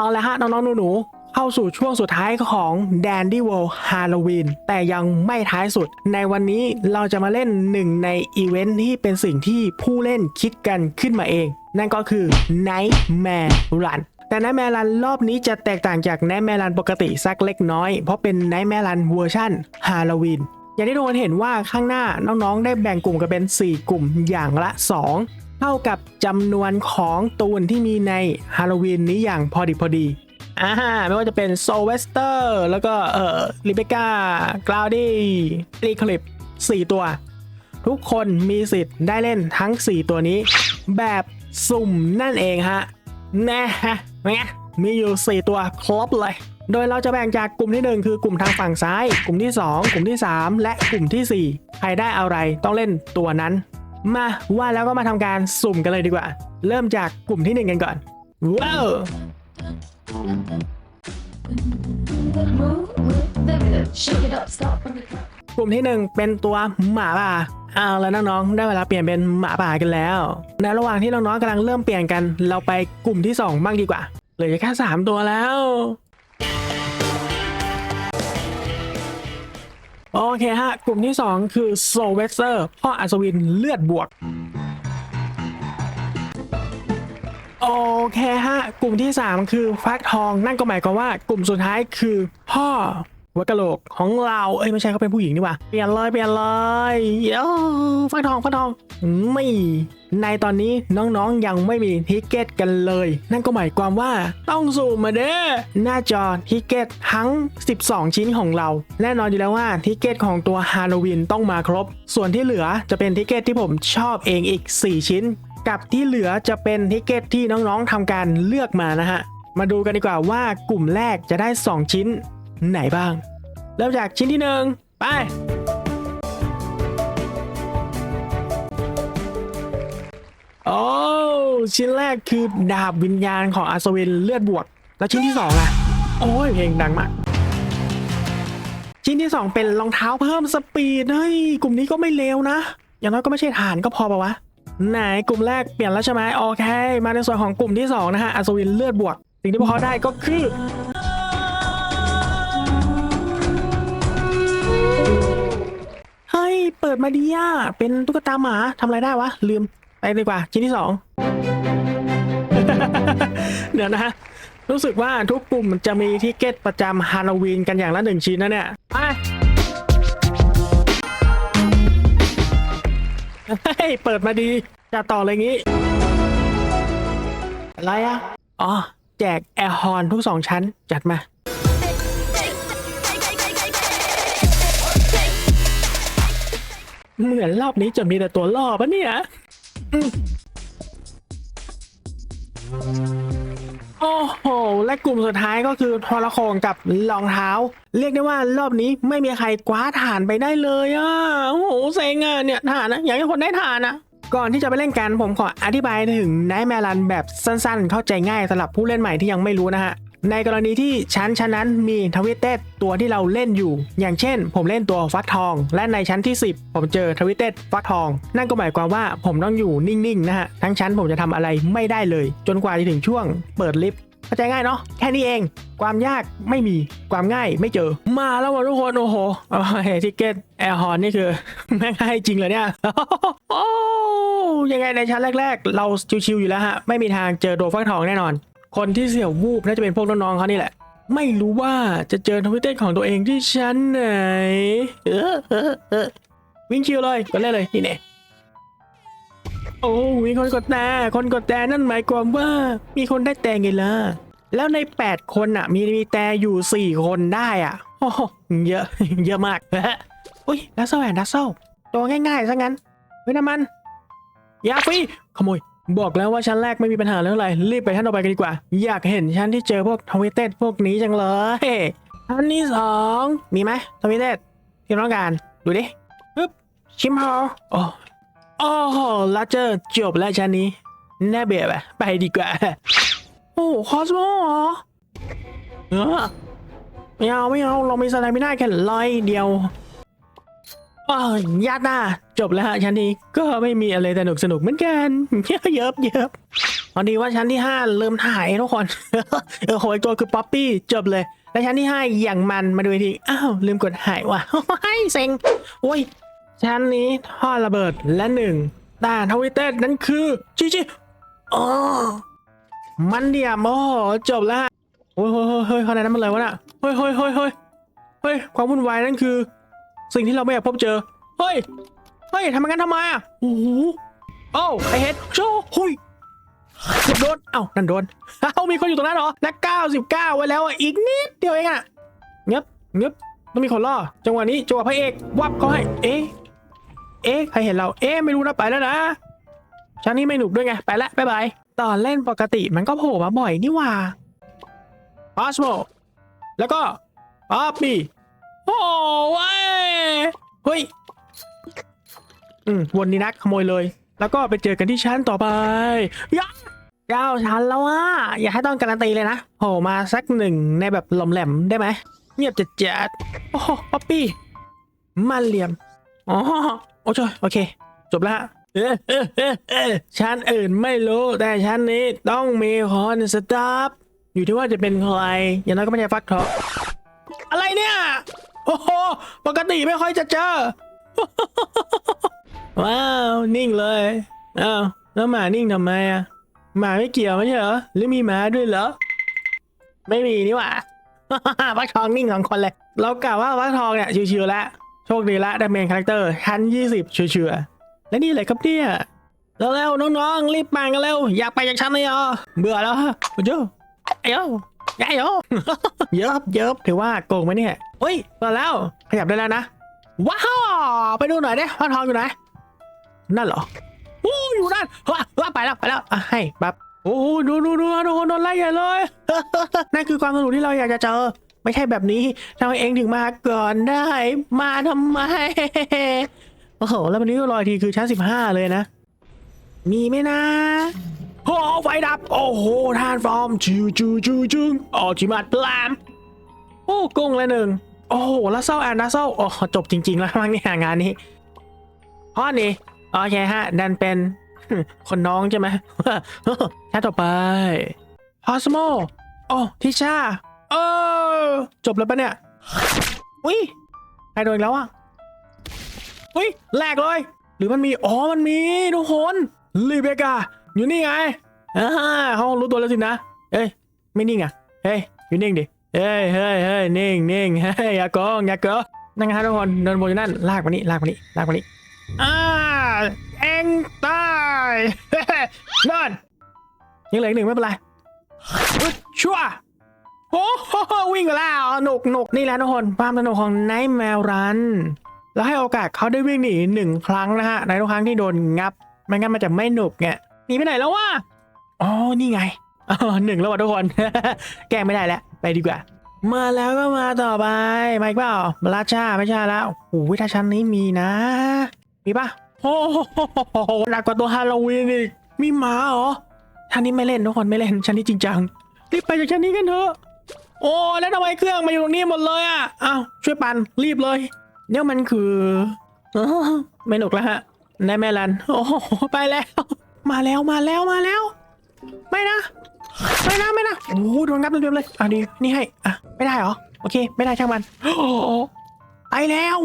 เอาละฮะน้องๆหนูๆเข้าสู่ช่วงสุดท้ายของ Dandy World Halloween แต่ยังไม่ท้ายสุด ในวันนี้เราจะมาเล่นหนึ่งในอีเวนท์ที่เป็นสิ่งที่ผู้เล่นคิดกันขึ้นมาเอง นั่นก็คือ Nightmare Run แต่ Nightmare Run รอบนี้จะแตกต่างจาก Nightmare Run ปกติสักเล็กน้อย เพราะเป็น Nightmare Run เวอร์ชัน Halloween อย่างที่ทุกคนเห็นว่าข้างหน้าน้องๆ ได้แบ่งกลุ่มกันเป็น 4 กลุ่มอย่างละ 2 เท่ากับจำนวนของตูนที่มีในฮาโลวีนนี้อย่างพอดีพอดีอ่าไม่ว่าจะเป็นโซเวสเตอร์แล้วก็เอ่อลิเบก้ากราวดี้รีคลิป 4 ตัว ทุกคนมีสิทธิ์ได้เล่นทั้ง 4 ตัวนี้ แบบสุ่มนั่นเองฮะแน่ฮะไงมีอยู่ 4 ตัวครบเลย โดยเราจะแบ่งจากกลุ่มที่ 1 คือกลุ่มทางฝั่งซ้าย กลุ่มที่ 2 กลุ่มที่ 3 และกลุ่มทีสี่4 ใครได้อะไรต้องเล่นตัวนั้น มาว่าแล้วก็มาทำการสุ่มกันเลยดีกว่า เริ่มจากกลุ่มที่หนึ่งกันก่อน ว้าวกลุ่มที่หนึ่งเป็นตัวหมาป่าเอาแล้วน้องๆได้เวลาเปลี่ยนเป็นหมาป่ากันแล้ว ในระหว่างที่น้องๆกำลังเริ่มเปลี่ยนกัน เราไปกลุ่มที่สองบ้างดีกว่าเหลือแค่สามตัวแล้ว โอเคฮะ กลุ่มที่ 2 คือโซเวสเซอร์พ่ออัศวินเลือดบวก โอเคฮะ กลุ่มที่ 3 คือฟักทอง นั่นก็หมายความว่ากลุ่มสุดท้ายคือพ่อ หัวกะโหลกของเราเอ้ยไม่ใช่เขาเป็นผู้หญิงนี่ว่าเปลี่ยนเลยเปลี่ยนเลยเย้ฟักทองฟักทองไม่ในตอนนี้น้องๆยังไม่มีทิกเก็ตกันเลย นั่นก็หมายความว่าต้องสุ่มมาเด้อหน้าจอทิกเก็ตทั้ง 12 ชิ้นของเรา แน่นอนอยู่แล้วว่าทิกเก็ตของตัวฮาโลวีนต้องมาครบ ส่วนที่เหลือจะเป็นทิกเก็ตที่ผมชอบเองอีก 4 ชิ้น กับที่เหลือจะเป็นทิกเก็ตที่น้องๆทำการเลือกมานะฮะมาดูกันดีกว่าว่ากลุ่มแรกจะได้ 2 ชิ้น ไหนบ้าง เริ่มจากชิ้นที่หนึ่งไป โอ้ ชิ้นแรกคือดาบวิญญาณของอัศวินเลือดบวก แล้วชิ้นที่สองอะโอ้ยเพลงดังมาก ชิ้นที่สองเป็นรองเท้าเพิ่มสปีดเฮ้ยกลุ่มนี้ก็ไม่เลวนะ อย่างน้อยก็ไม่ใช่ฐานก็พอปะวะไหนกลุ่มแรกเปลี่ยนแล้วใช่ไหมโอเค มาในส่วนของกลุ่มที่สองนะฮะอัศวินเลือดบวก สิ่งที่พวกเขาได้ก็คือ เฮ้ยเปิดมาดีอะเป็นตุ๊กตาหมาทำอะไรได้วะ ลืมไปดีกว่า ชิ้นที่สอง เดี๋ยวนะฮะรู้สึกว่าทุกกลุ่มจะมีทิเก็ตประจำฮาโลวีนกันอย่างละหนึ่งชิ้นนะเนี่ยไปเฮ้ยเปิดมาดี จะต่อเลยงี้ อะไรอะ อ๋อ แจกแอร์ฮอร์นทุกสองชั้น จัดมา เหมือนรอบนี้จะมีแต่ตัวล่อปะเนี่ยอืมโอ้โห และกลุ่มสุดท้ายก็คือทรโขงกับรองเท้า เรียกได้ว่ารอบนี้ไม่มีใครคว้าฐานไปได้เลยอะ โอ้โหเซ็งอะเนี่ยฐานนะ อยากให้คนได้ฐานอะ ก่อนที่จะไปเล่นกันผมขออธิบายถึงไนท์แมรันแบบสั้นๆ เข้าใจง่ายสำหรับผู้เล่นใหม่ที่ยังไม่รู้นะฮะ ในกรณีที่ชั้นชั้นนั้นมีทวิตเต็ดตัวที่เราเล่นอยู่ อย่างเช่น ผมเล่นตัวฟักทอง และในชั้นที่ 10 ผมเจอทวิตเต็ดฟักทอง นั่นก็หมายความว่าผมต้องอยู่นิ่งๆนะฮะทั้งชั้นผมจะทำอะไรไม่ได้เลย จนกว่าจะถึงช่วงเปิดลิฟต์เข้าใจง่ายเนาะแค่นี้เอง ความยากไม่มีความง่ายไม่เจอ มาแล้ววะทุกคนโอ้โหเฮ้ทิเก็ตแอร์ฮอนนี่คือแม่งให้จริงเลยเนี่ยโอ้ยังไงในชั้นแรก ๆ เราชิวๆอยู่แล้วฮะไม่มีทางเจอโดฟักทองแน่นอน คนที่เสียววูบน่าจะเป็นพวกน้องๆเขานี่แหละ ไม่รู้ว่าจะเจอทวิตเตอร์ของตัวเองที่ชั้นไหน เออเออเออวิ่งชิวเลยก็เล่นเลยนี่เน่โอ้มีคนกดแต่คนกดแต่นั่นหมายความว่ามีคนได้แต่ไงล่ะแล้วใน 8 คนอะ มีมีแต่อยู่ 4 คนได้อะโอ้โหเยอะ เยอะมากอุ้ยดัสเซลแอนดัสเซลตัวง่ายๆซะงั้นเฮ้ยน้ำมันยาฟรีขโมย บอกแล้วว่าชั้นแรกไม่มีปัญหาเรื่องอะไร รีบไปชั้นต่อไปกันดีกว่า อยากเห็นชั้นที่เจอพวกทวิตเต็ดพวกนี้จังเลยชั้นที่สองมีไหมทวิตเต็ดที่ต้องการดูดิปึ๊บชิมฮอโอ้โอ้โหล้วเจอจบแล้วชั้นนี้แน่เบื่อไปไปดีกว่า โอ้คอสโมเหรอเออไม่เอาไม่เอาเรามีสไตล์ไม่ได้แค่รอยเดียว อ๋อญาติหน้า จบแล้วฮะชั้นนี้ก็ไม่มีอะไรสนุกสนุกเหมือนกันเยอะเยอะเยอะพอดีว่าชั้นที่ห้าเริ่มถ่ายทุกคนเออโหยตัวคือป๊อปปี้จบเลยแล้วชั้นที่ห้าอย่างมันมาดูทีอ้าวลืมกดหายว่ะให้เซ็งโอ้ยชั้นนี้ท่อระเบิดและหนึ่งด่านทวิตเตอร์นั่นคือจีจีอ๋อมันเดียมโอ้โหจบแล้วฮะโอ้ยเฮ้ยเฮ้ยเฮ้ยขนาดนั้นมันเลยวะน่ะเฮ้ยเฮ้ยเฮ้ยเฮ้ยเฮ้ยความวุ่นวายนั่นคือ สิ่งที่เราไม่อยากพบเจอ เฮ้ย เฮ้ยทำงั้นทำไมอะโอ้โหโอ้ไอเฮดโชหุยเกือบโดน เอ้านั่นโดนเอ้ามีคนอยู่ตรงนั้นเหรอและ99 ไว้แล้วอะ อีกนิดเดียวเองอะเงียบเงียบต้องมีคนล่อ จังหวะนี้จังหวะพระเอก วับเขาให้ เอ๊ะ เอ๊ะ ใครเห็นเรา เอ๊ะ ไม่รู้นะ ไปแล้วนะชั้นนี้ไม่หนุกด้วยไง ไปละบ๊ายบาย ตอนเล่นปกติมันก็โผล่มาบ่อยนี่หว่าพาสโมแล้วก็ป๊อปปี้ โอ้เว้ยเฮ้ยอืมวนนี้นักขโมยเลย แล้วก็ไปเจอกันที่ชั้นต่อไปยะเก้าชั้นแล้วอะอย่าให้ต้องการันตีเลยนะโผล่มาสักหนึ่งในแบบหลอมแหลมได้ไหมเงียบจัดจัดๆโอ้โหป๊อปปี้มันเหลี่ยมอ๋อโอเคโอเค จบละเออเออเออเออชั้นอื่นไม่รู้แต่ชั้นนี้ต้องมีคนสตาฟอยู่ที่ว่าจะเป็นใครอย่างน้อยก็ไม่ใช่ฟักทองอะไรเนี่ย อ้โหปกติไม่ค่อยจะเจอ ว้าว นิ่งเลยอ้าวแล้วหมานิ่งทำไมอะหมาไม่เกี่ยวไม่ใช่เหรอหรือมีหมาด้วยเหรอ ไม่มีนี่หว่าฟักทองนิ่งสองคนเลย เรากล่าวว่าฟักทองเนี่ยชิวๆแล้วโชคดีละได้เมนคาแรคเตอร์ชั้น20ชัวร์ๆและนี่เลยครับเนี่ยแล้วแล้วๆน้องๆรีบปังกันเร็วอยากไปจากชั้นเลยเหรอเบื่อแล้วฮะเจ้าไอ้โยไอ้โยเยอะเยอะถือว่าโกงไหมเนี่ย เฮ้ยมาแล้ว ขยับได้แล้วนะ ว้าว ไปดูหน่อยดิว่าทองอยู่ไหน นั่นเหรอโอ้อยู่นั่นว้าว้าไปแล้วไปแล้วอะให้ปั๊บโอ้ดูดูดูดูโดนไล่ใหญ่เลย นั่นคือความสนุกที่เราอยากจะเจอ ไม่ใช่แบบนี้ทำไมเองถึงมาก่อนได้ มาทำไม โอ้โห แล้ววันนี้ก็รอยทีคือชั้นสิบห้าเลยนะ มีไหมนะโอ้ไฟดับ โอ้โหทานฟอร์มจูจูจูจึงออจิมัดพลามโอ้กุ้งละหนึ่ง โอ้โหแล้วเศร้าแอนนะเศร้าโอ้จบจริง ๆ แล้วมั้งเนี่ยงานนี้ข้อนี้โอเคฮะดันเป็นคนน้องใช่ไหมแค่ต่อไปพอสโมโอ้ทิชาเออจบแล้วปะเนี่ยอุ้ยใครโดนอีกแล้วอะอุ้ยแหลกเลย หรือมันมีอ๋อมันมีทุกคนลีเบกาอยู่นี่ไงอ่าเขารู้ตัวแล้วสินะเอ้ยไม่นิ่งอะเฮ้ยอยู่นิ่งดิ เฮ้ยเฮ้ยเฮ้ยนิ่งนิ่งเฮ้ยอย่าโกงอย่าเกอนั่นไงฮะทุกคนเดินบนอยู่นั่นลากมานี่ลากมานี่ลากมานี่อ่าเอ็งตายเฮ้ยนั่นยังเหลืออีกหนึ่งไม่เป็นไรชัวโอ้โหวิ่งไปแล้วหนุกหนุกนี่แหละทุกคนความสนุกของไนท์แมวรันแล้วให้โอกาสเขาได้วิ่งหนีหนึ่งครั้งนะฮะในทุกครั้งที่โดนงับไม่งั้นมันจะไม่หนุกไงหนีไปไหนแล้ววะอ๋อนี่ไงอ๋อหนึ่งแล้วว่ะทุกคน แกล้งไม่ได้แล้ว ไปดีกว่า มาแล้วก็มาต่อไปมาอีกเปล่าราชาไม่ใช่แล้วโอ้โหถ้าชั้นนี้มีนะ มีปะโอ้โหหนักกว่าตัวฮาโลวีนอีกมีหมาเหรอชั้นนี้ไม่เล่นทุกคนไม่เล่นชั้นนี้จริงจังรีบไปจากชั้นนี้กันเถอะโอ้แล้วทำไมเครื่องมาอยู่ตรงนี้หมดเลยอะอ้าวช่วยปันรีบเลยเนี่ยมันคือเออไม่หนุกแล้วฮะนายแม่ลัน โอ้โหไปแล้ว มาแล้วมาแล้วมาแล้ว ไม่นะ ไม่นะไม่นะโอ้โหโดนงับเต็มๆเลยอะดีนี่ให้อะไม่ได้เหรอโอเค ไม่ได้ช่างมันโอ้โหไปแล้ว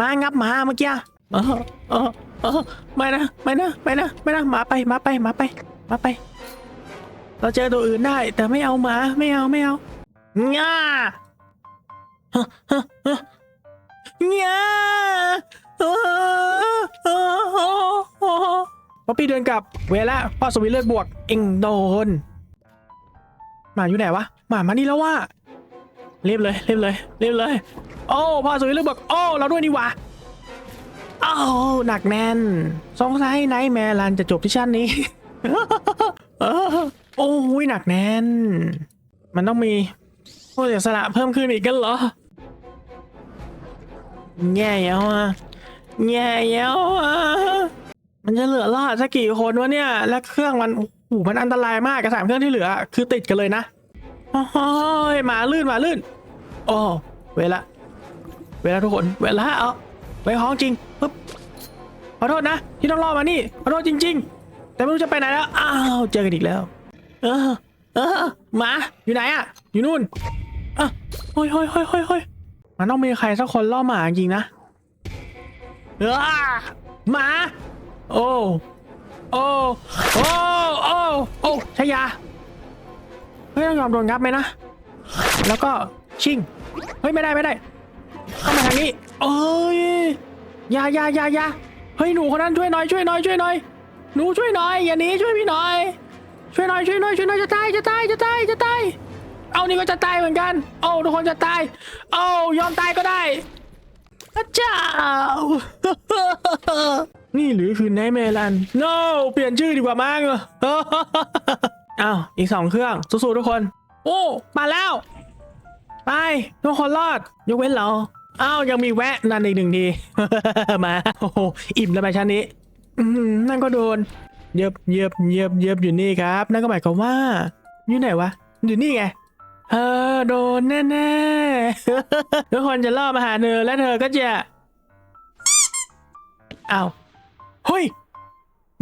มางับหมาเมื่อกี้เออเออเออไม่นะไม่นะไม่นะไม่นะหมาไปหมาไปหมาไปหมาไป เราเจอตัวอื่นได้ แต่ไม่เอาหมาไม่เอาไม่เอาง่าฮะฮะฮะง่าเออเออเออเออป๊อปปี้เดินกลับเวลาพ่อสวิตเลือดบวก เอ็งโดน หมาอยู่ไหนวะหมามานี่แล้วว่ารียบเลยเรียบเลยเรียบเลย โอ้พ่อสวิตเลือดบวกโอ้เราด้วยนี่วะโอ้หนักแน่นสงสัยไนท์แมรันจะจบที่ชั้นนี้โอ้ยหนักแน่น มันต้องมีผู้เสียสละเพิ่มขึ้นอีกกันเหรอแย่แล้วอะแย่แล้วอะมันจะเหลือรอดสักกี่คนวะเนี่ย และเครื่องมันโอ้โห มันอันตรายมากกับสามเครื่องที่เหลือ คือติดกันเลยนะโอ้ยหมาลื่นหมาลื่นโอ้เวลา เวลาทุกคน เวลาเอาไปห้องจริงปึ๊บขอโทษนะ ที่ต้องรอมานี่ขอโทษจริง ๆ แต่ไม่รู้จะไปไหนแล้วอ้าวเจอกันอีกแล้ว เออ เออหมาอยู่ไหนอะอยู่นู่นอะเฮ้ยเฮ้ยเฮ้ยเฮ้ยเฮ้ยมันต้องมีใครสักคนล่อหมาจริงนะเออหมา โอ้ โอ้โอ้โอ้โอ้ชายาเฮ้ยต้องยอมโดนงับไหมนะ แล้วก็ชิงเฮ้ยไม่ได้ไม่ได้เข้ามาทางนี้เอ้ยยายายายาเฮ้ยหนูคนนั้นช่วยหน่อยช่วยหน่อยช่วยหน่อยหนูช่วยหน่อยอย่าหนีช่วยพี่หน่อย ช่วยหน่อยช่วยหน่อยช่วยหน่อยจะตายจะตายจะตายจะตายเอานี่ก็จะตายเหมือนกันโอ้ทุกคนจะตายโอ้ยอมตายก็ได้พระเจ้า นี่หรือคือไนเมลัน no เปลี่ยนชื่อดีกว่ามั้งอ้าวอีกสองเครื่อง สู้ๆทุกคน โอ้ มาแล้ว ไป ทุกคนรอด ยกเว้นเราอ้าวยังมีแวะนั่นอีกหนึ่งที มา โอ้โหอิ่มแล้วไปชั้นนี้ อืมนั่นก็โดน เย็บเย็บเย็บเย็บอยู่นี่ครับ นั่นก็หมายความว่า อยู่ไหนวะ อยู่นี่ไง เออ โดนแน่ๆ ทุกคนจะล่อมาหาเธอและเธอก็จะอ้าว เฮ้ย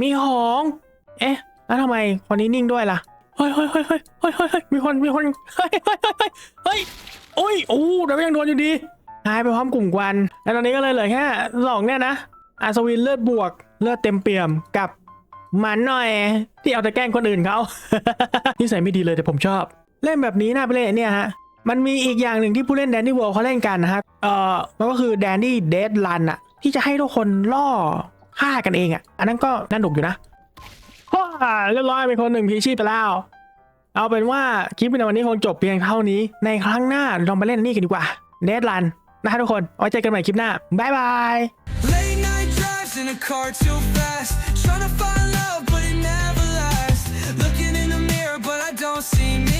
มีของ เอ๊ะ แล้วทำไมคนนี้นิ่งด้วยล่ะ เฮ้ยเฮ้ยเฮ้ยเฮ้ยเฮ้ยเฮ้ยมีคน มีคน เฮ้ยเฮ้ยเฮ้ยเฮ้ยเฮ้ยโอ้ย โอ้แต่ก็ยังโดนอยู่ดีหายไปพร้อมกลุ่มควัน แล้วตอนนี้ก็เลยเหลือแค่สองเนี่ยนะ อาสวินเลือดบวก เลือดเต็มเปี่ยมกับมันหน่อย ที่เอาแต่แกล้งคนอื่นเขานิสัยไม่ดีเลยแต่ผมชอบ เล่นแบบนี้น่าไปเล่นเนี่ยฮะ มันมีอีกอย่างหนึ่งที่ผู้เล่นแดนนี่ o ว l เขาเล่นกันนะครับ เอ่อ มันก็คือแดนนี่เดดลันอะที่จะให้ทุกคนล่อ ฆ่ากันเองอะอันนั้นก็น่าหนุกอยู่นะว้าเรียบร้อยเป็นคนหนึ่งพีชีพไปแล้ว เอาเป็นว่าคลิปในวันนี้คงจบเพียงเท่านี้ ในครั้งหน้าลองไปเล่นอันนี่กันดีกว่าเดดลันนะครับทุกคนไว้เจอกันใหม่คลิปหน้าบ๊ายบาย Late night drives in a car too fast. Trying to find love, but it never lasts. Looking in the mirror, but I don't see me.